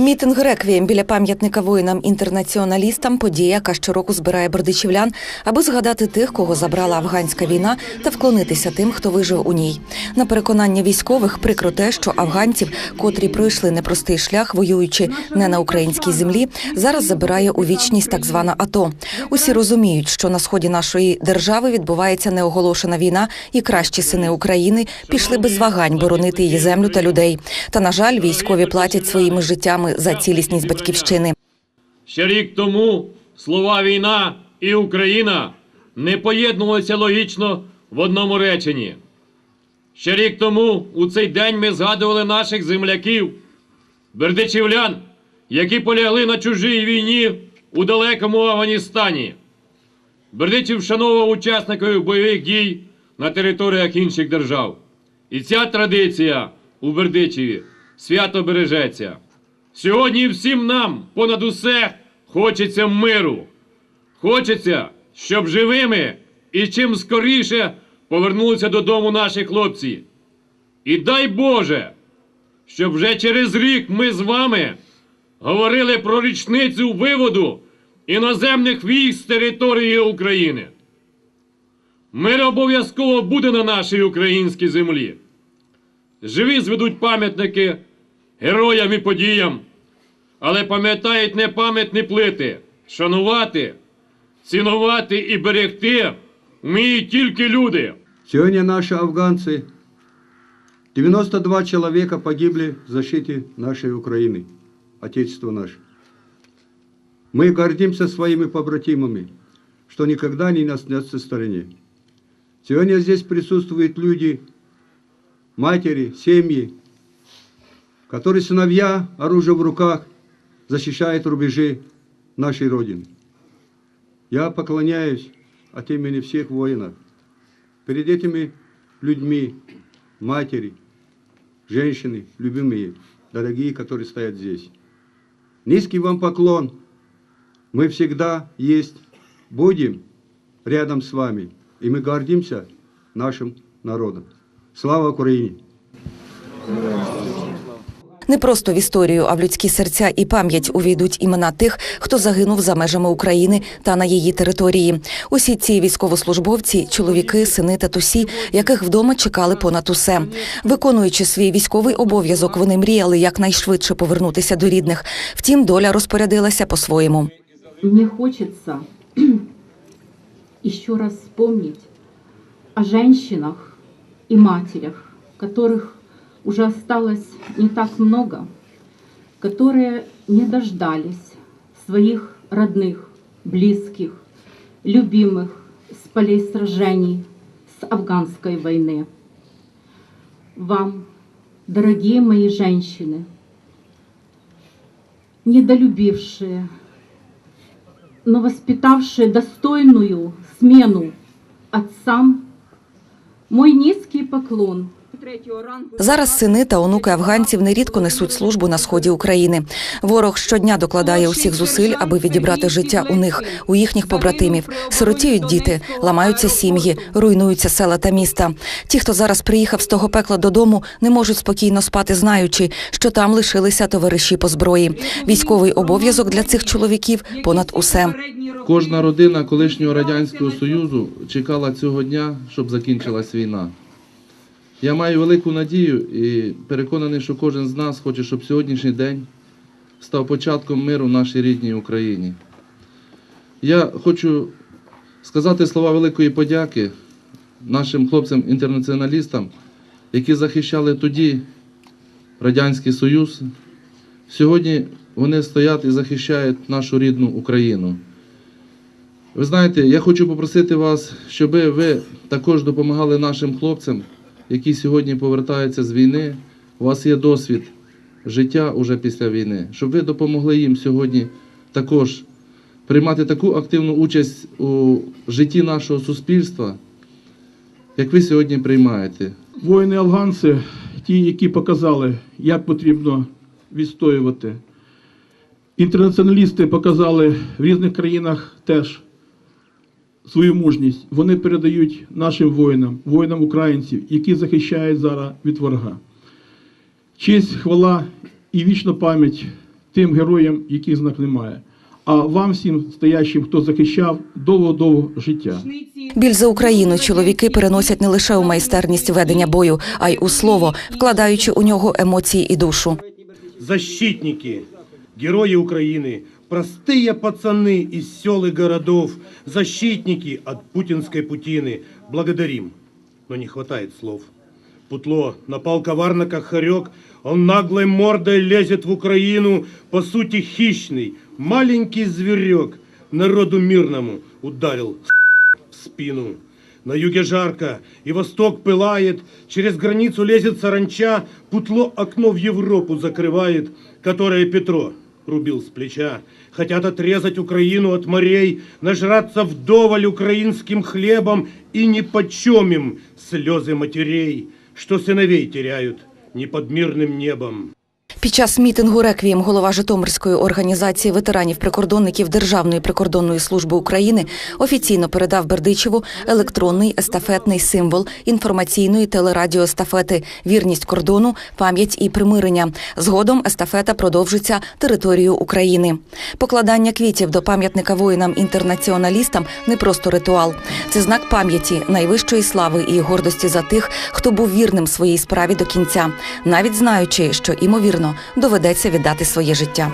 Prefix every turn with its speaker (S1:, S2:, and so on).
S1: Мітинг реквієм біля пам'ятника воїнам-інтернаціоналістам подія, яка щороку збирає бердичівлян, аби згадати тих, кого забрала афганська війна, та вклонитися тим, хто вижив у ній. На переконання військових прикро те, що афганців, котрі пройшли непростий шлях, воюючи не на українській землі, зараз забирає у вічність так звана АТО. Усі розуміють, що на сході нашої держави відбувається неоголошена війна, і кращі сини України пішли без вагань боронити її землю та людей. Та на жаль, військові платять своїми життями за цілісність батьківщини.
S2: Ще рік тому слова війна і Україна не поєднувалися логічно в одному реченні. Ще рік тому у цей день ми згадували наших земляків, бердичівлян, які полягли на чужій війні у далекому Афганістані. Бердичів вшановував учасників бойових дій на територіях інших держав. І ця традиція у Бердичеві свято бережеться. Сьогодні всім нам понад усе хочеться миру. Хочеться, щоб живими і чим скоріше повернулися додому наші хлопці. І дай Боже, щоб вже через рік ми з вами говорили про річницю виводу іноземних військ з території України. Мир обов'язково буде на нашій українській землі. Живі зведуть пам'ятники героям і подіям, але пам'ятають не пам'ятні плити. Шанувати, цінувати і берегти вміють тільки люди.
S3: Сегодня наши афганцы, 92 человека погибли в защите нашей Украины, Отечества наше. Мы гордимся своими побратимами, что никогда не наснется стороне. Сегодня здесь присутствуют люди, матери, семьи, которые сыновья, оружие в руках, защищают рубежи нашей Родины. Я поклоняюсь от имени всех воинов перед этими людьми, матери, женщины, любимые, дорогие, которые стоят здесь. Низкий вам поклон. Мы всегда есть, будем рядом с вами. И мы гордимся нашим народом. Слава Украине!
S1: Не просто в історію, а в людські серця і пам'ять увійдуть імена тих, хто загинув за межами України та на її території. Усі ці військовослужбовці, чоловіки, сини та тусі, яких вдома чекали понад усе. Виконуючи свій військовий обов'язок, вони мріяли якнайшвидше повернутися до рідних. Втім, доля розпорядилася по-своєму.
S4: Мне хочется еще раз вспомнить о женщинах и матерях, которых уже осталось не так много, которые не дождались своих родных, близких, любимых с полей сражений, с афганской войны. Вам, дорогие мои женщины, недолюбившие, но воспитавшие достойную смену отцам, мой низкий поклон.
S1: Зараз сини та онуки афганців нерідко несуть службу на сході України. Ворог щодня докладає усіх зусиль, аби відібрати життя у них, у їхніх побратимів. Сиротіють діти, ламаються сім'ї, руйнуються села та міста. Ті, хто зараз приїхав з того пекла додому, не можуть спокійно спати, знаючи, що там лишилися товариші по зброї. Військовий обов'язок для цих чоловіків понад усе.
S5: Кожна родина колишнього радянського союзу чекала цього дня, щоб закінчилась війна. Я маю велику надію і переконаний, що кожен з нас хоче, щоб сьогоднішній день став початком миру в нашій рідній Україні. Я хочу сказати слова великої подяки нашим хлопцям-інтернаціоналістам, які захищали тоді Радянський Союз. Сьогодні вони стоять і захищають нашу рідну Україну. Ви знаєте, я хочу попросити вас, щоб ви також допомагали нашим хлопцям, які сьогодні повертаються з війни. У вас є досвід життя уже після війни, щоб ви допомогли їм сьогодні також приймати таку активну участь у житті нашого суспільства, як ви сьогодні приймаєте.
S6: Воїни-афганці, ті, які показали, як потрібно відстоювати. Інтернаціоналісти показали в різних країнах теж свою мужність. Вони передають нашим воїнам, воїнам українців, які захищають зараз від ворога. Честь, хвала і вічна пам'ять тим героям, яких знак немає. А вам всім стоящим, хто захищав, довго-довго життя.
S1: Біль за Україну чоловіки переносять не лише у майстерність ведення бою, а й у слово, вкладаючи у нього емоції і душу.
S7: защитники, герои Украины, простые пацаны из сел и городов, защитники от путинской путины. Благодарим, но не хватает слов. Путло напал коварно, как хорек, он наглой мордой лезет в Украину, по сути хищный, маленький зверек, народу мирному ударил в спину. На юге жарко, и восток пылает, через границу лезет саранча, путло окно в Европу закрывает, которое Петро рубил с плеча. Хотят отрезать Украину от морей, нажраться вдоволь украинским хлебом и не почемим слезы матерей, что сыновей теряют не под мирным небом.
S1: Під час мітингу Реквієм голова Житомирської організації ветеранів-прикордонників Державної прикордонної служби України офіційно передав Бердичеву електронний естафетний символ інформаційної телерадіоестафети Вірність кордону, пам'ять і примирення. Згодом естафета продовжиться територією України. Покладання квітів до пам'ятника воїнам-інтернаціоналістам не просто ритуал. Це знак пам'яті, найвищої слави і гордості за тих, хто був вірним своїй справі до кінця, навіть знаючи, що імовірно доведеться віддати своє життя.